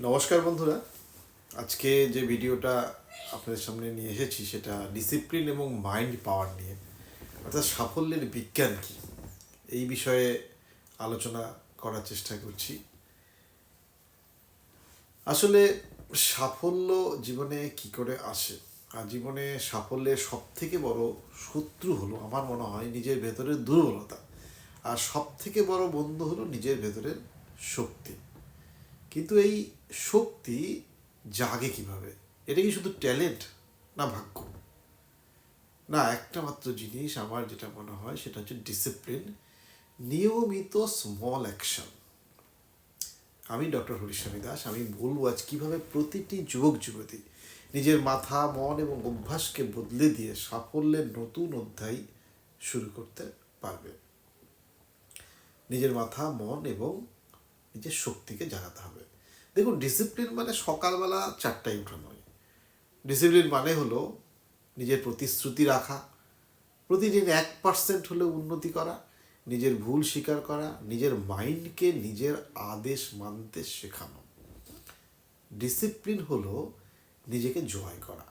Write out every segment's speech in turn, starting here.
নমস্কার বন্ধুরা। আজকে যে ভিডিওটা আপনাদের সামনে নিয়ে এসেছি সেটা ডিসিপ্লিন এবং মাইন্ড পাওয়ার নিয়ে। অর্থাৎ সাফল্যের বিজ্ঞান কি? এই বিষয়ে আলোচনা করার চেষ্টা করছি। আসলে সাফল্য জীবনে কি করে আসে? আর জীবনে সাফল্যের সব থেকে বড় শত্রু হলো আমার মনে হয় নিজের ভেতরের দুর্বলতা। আর সব থেকে বড় বন্ধু হলো নিজের ভেতরের শক্তি। কিন্তু এই শক্তি জাগে কীভাবে? এটা কি শুধু ট্যালেন্ট না ভাগ্য? না, একটা মাত্র জিনিস আমার যেটা মনে হয় সেটা হচ্ছে ডিসিপ্লিন নিয়মিত স্মল অ্যাকশন আমি ডক্টর হরিস্বামী দাস, আমি বলব আজ কীভাবে প্রতিটি যুবক, যুবতী নিজের মাথা, মন এবং অভ্যাসকে বদলে দিয়ে সাফল্যের নতুন অধ্যায় শুরু করতে পারবে। নিজের মাথা, মন এবং নিজের শক্তিকে জাগাতে হবে। দেখুন ডিসিপ্লিন মানে সকালবেলা চারটায় উঠা নয়। ডিসিপ্লিন মানে হলো নিজের প্রতিশ্রুতি রাখা, প্রতিদিন এক পার্সেন্ট হলেও উন্নতি করা, নিজের ভুল স্বীকার করা, নিজের মাইন্ডকে নিজের আদেশ মানতে শেখানো। ডিসিপ্লিন হলো নিজেকে জয় করা।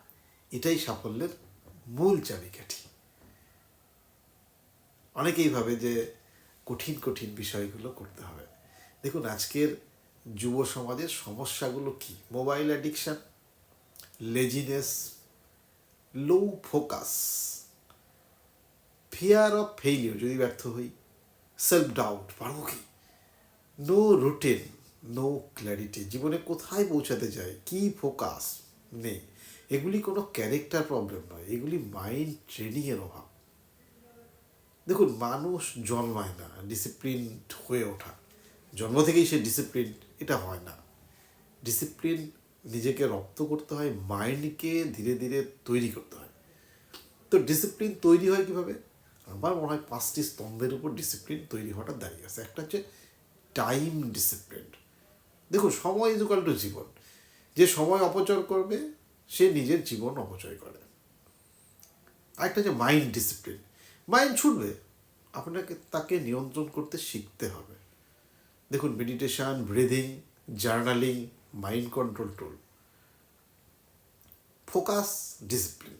এটাই সাফল্যের মূল চাবিকাঠি। অনেকেই ভাবে যে কঠিন কঠিন বিষয়গুলো করতে হবে। দেখুন, আজকের যুব সমাজের সমস্যাগুলো কি? Mobile addiction laziness low focus fear of failure যদি ব্যর্থ হই সেলফ ডাউট পারব কি? নো রুটিন নো ক্ল্যারিটি জীবনে কোথায় পৌঁছাতে চাই? কি ফোকাস নেই? এগুলি কোনো ক্যারেক্টার প্রবলেম নয়, এগুলি মাইন্ড ট্রেনিংয়ের অভাব। দেখুন, মানুষ জন্মায় না ডিসিপ্লিন হয়ে ওঠা। জন্ম থেকেই সে ডিসিপ্লিন এটা হয় না। ডিসিপ্লিন নিজেকে রপ্ত করতে হয়, মাইন্ডকে ধীরে ধীরে তৈরি করতে হয়। তো ডিসিপ্লিন তৈরি হয় কীভাবে? আমার মনে হয় পাঁচটি স্তম্ভের উপর ডিসিপ্লিন তৈরি হওয়াটা দাঁড়িয়ে আছে একটা হচ্ছে টাইম ডিসিপ্লিন দেখুন, সময় ইজুকাল টু জীবন। যে সময় অপচয় করবে, সে নিজের জীবন অপচয় করে। আরেকটা হচ্ছে মাইন্ড ডিসিপ্লিন মাইন্ড ছুটবে। আপনাকে, তাকে নিয়ন্ত্রণ করতে শিখতে হবে। দেখুন meditation breathing journaling mind control tool focus discipline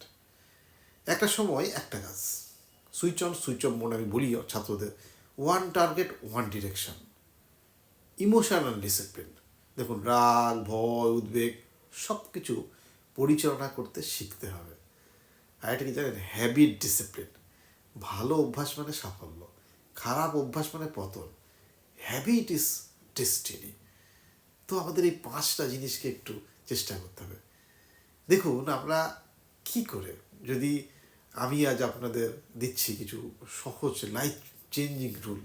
একটা সময় একটা কাজ। সুইচ অন সুইচ অফ মনে আমি বলি ছাত্রদের। One target one direction emotional discipline দেখুন, রাগ, ভয়, উদ্বেগ সব কিছু পরিচালনা করতে শিখতে হবে। আর একটা কি জানেন? হ্যাবিট ডিসিপ্লিন ভালো অভ্যাস মানে সাফল্য। খারাপ অভ্যাস মানে পতন। হ্যাবিট ইজ ডেস্টিনি তো আমাদের এই পাঁচটা জিনিসকে একটু চেষ্টা করতে হবে। দেখুন, আমরা কি করে, যদি আমি আজ আপনাদের দিচ্ছি কিছু সহজ লাইফ চেঞ্জিং রুল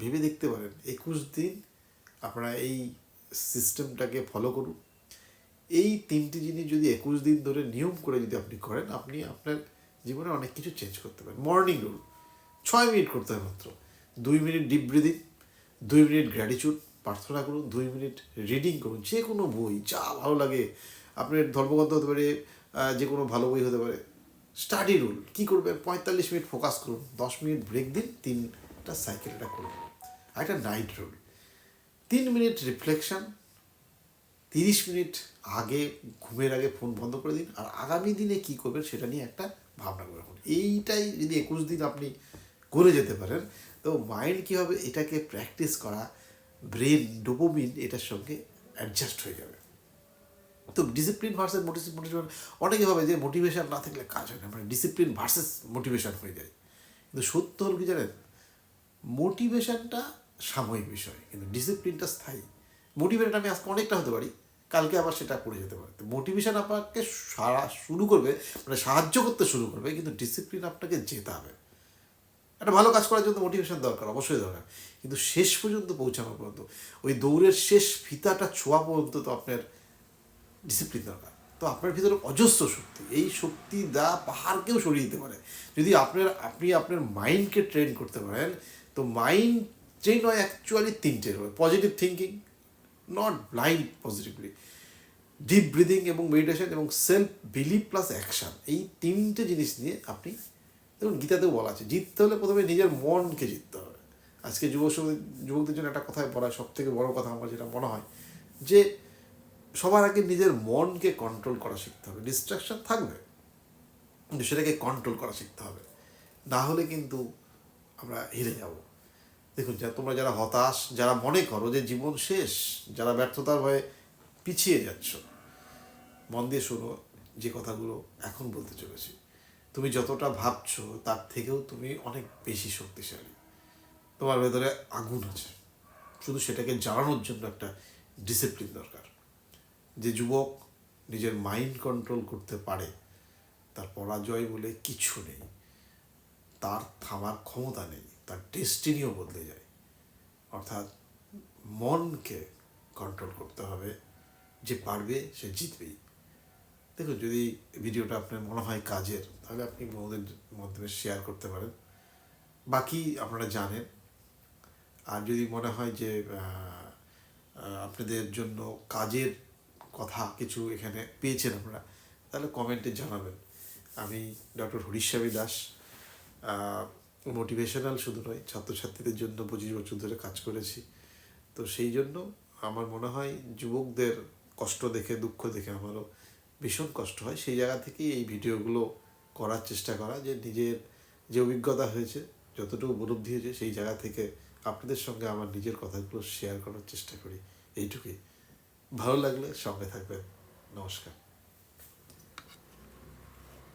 ভেবে দেখতে পারেন, একুশ দিন আপনারা এই সিস্টেমটাকে ফলো করুন। এই তিনটি জিনিস যদি একুশ দিন ধরে নিয়ম করে যদি আপনি করেন, আপনি আপনার জীবনে অনেক কিছু চেঞ্জ করতে পারেন। মর্নিং রুল ছয় মিনিট করতে হয় মাত্র। দুই মিনিট ডিপ ব্রিদিং দুই মিনিট গ্র্যাটিচিউড প্রার্থনা করুন, দুই মিনিট রিডিং করুন, যে কোনো বই, যা ভালো লাগে। আপনার ধর্মগ্রন্থ হতে পারে যে কোনো ভালো বই হতে পারে। স্টাডি রুল কী করবেন? পঁয়তাল্লিশ মিনিট ফোকাস করুন, দশ মিনিট ব্রেক দিন, তিনটা সাইকেলটা করুন। আর একটা নাইট রুল তিন মিনিট রিফ্লেকশান তিরিশ মিনিট আগে, ঘুমের আগে ফোন বন্ধ করে দিন, আর আগামী দিনে কী করবেন সেটা নিয়ে একটা ভাবনা করে রাখুন। এইটাই যদি একুশ দিন আপনি করে যেতে পারেন। তো মাইন্ড কী হবে? এটাকে প্র্যাকটিস করা ব্রেন ডোপোমিন এটার সঙ্গে অ্যাডজাস্ট হয়ে যাবে। তো ডিসিপ্লিন ভার্সেস মোটিভেশন অনেকে ভাবে যে মোটিভেশন না থাকলে কাজ হয় না। মানে ডিসিপ্লিন ভার্সেস মোটিভেশন হয়ে যায়। কিন্তু সত্য হল কি জানেন? মোটিভেশনটা সাময়িক বিষয়, কিন্তু ডিসিপ্লিনটা স্থায়ী। মোটিভেশন আমি আজকে অনেকটা হতে পারি, কালকে আবার সেটা পড়ে যেতে পারে। তো মোটিভেশন আপনাকে সারা শুরু করবে মানে সাহায্য করতে শুরু করবে, কিন্তু ডিসিপ্লিন আপনাকে যেতে হবে। একটা ভালো কাজ করার জন্য মোটিভেশন দরকার, অবশ্যই দরকার। কিন্তু শেষ পর্যন্ত পৌঁছানো পর্যন্ত, ওই দৌড়ের শেষ ফিতাটা ছোঁয়া পর্যন্ত তো আপনার ডিসিপ্লিন দরকার। তো আপনার ভিতরে অজস্র শক্তি, এই শক্তি দা পাহাড়কেও সরিয়ে দিতে পারে। যদি আপনার, আপনি আপনার মাইন্ডকে ট্রেন করতে পারেন, তো মাইন্ড ট্রেন হয় অ্যাকচুয়ালি তিনটে হবে positive thinking not blind positively deep breathing এবং মেডিটেশন এবং সেলফ বিলিভ প্লাস অ্যাকশান এই তিনটে জিনিস নিয়ে আপনি দেখুন গীতাতেও বলা আছে, জিততে হলে প্রথমে নিজের মনকে জিততে হবে। আজকে যুব যুবকদের জন্য একটা কথায় বলা সব থেকে বড় কথা আমার যেটা মনে হয়, যে সবার আগে নিজের মনকে কন্ট্রোল করা শিখতে হবে। ডিস্ট্রাকশন থাকবে, কিন্তু সেটাকে কন্ট্রোল করা শিখতে হবে। না হলে কিন্তু আমরা হেরে যাব। দেখুন, যা, তোমরা যারা হতাশ, যারা মনে করো যে জীবন শেষ, যারা ব্যর্থতার ভয়ে পিছিয়ে যাচ্ছ, মন দিয়ে শোনো যে কথাগুলো এখন বলতে চলেছি। তুমি যতটা ভাবছ, তার থেকেও তুমি অনেক বেশি শক্তিশালী। তোমার ভেতরে আগুন আছে। শুধু সেটাকে জ্বালানোর জন্য একটা ডিসিপ্লিন দরকার। যে যুবক নিজের মাইন্ড কন্ট্রোল করতে পারে, তার পরাজয় বলে কিছু নেই। তার থামার ক্ষমতা নেই, তার ডেস্টিনিও বদলে যায়। অর্থাৎ মনকে কন্ট্রোল করতে হবে, যে পারবে সে জিতবেই। দেখুন, যদি ভিডিওটা আপনার মনে হয় কাজের, তাহলে আপনি বন্ধুদের মাধ্যমে শেয়ার করতে পারেন। বাকি আপনারা জানেন। আর যদি মনে হয় যে আপনাদের জন্য কাজের কথা কিছু এখানে পেয়েছেন আপনারা, তাহলে কমেন্টে জানাবেন। আমি ডক্টর হরিশ্বামী দাস। মোটিভেশনাল শুধু নয়, ছাত্রছাত্রীদের জন্য পঁচিশ বছর ধরে কাজ করেছি। তো সেই জন্য আমার মনে হয় যুবকদের কষ্ট দেখে, দুঃখ দেখে আমারও ভীষণ কষ্ট হয়। সেই জায়গা থেকেই এই ভিডিওগুলো করার চেষ্টা করা যে নিজের যে অভিজ্ঞতা হয়েছে, যতটুকু উপলব্ধি হয়েছে, সেই জায়গা থেকে আপনাদের সঙ্গে আমার নিজের কথাগুলো শেয়ার করার চেষ্টা করি। এইটুকুই। ভালো লাগলে সঙ্গে থাকবেন। নমস্কার।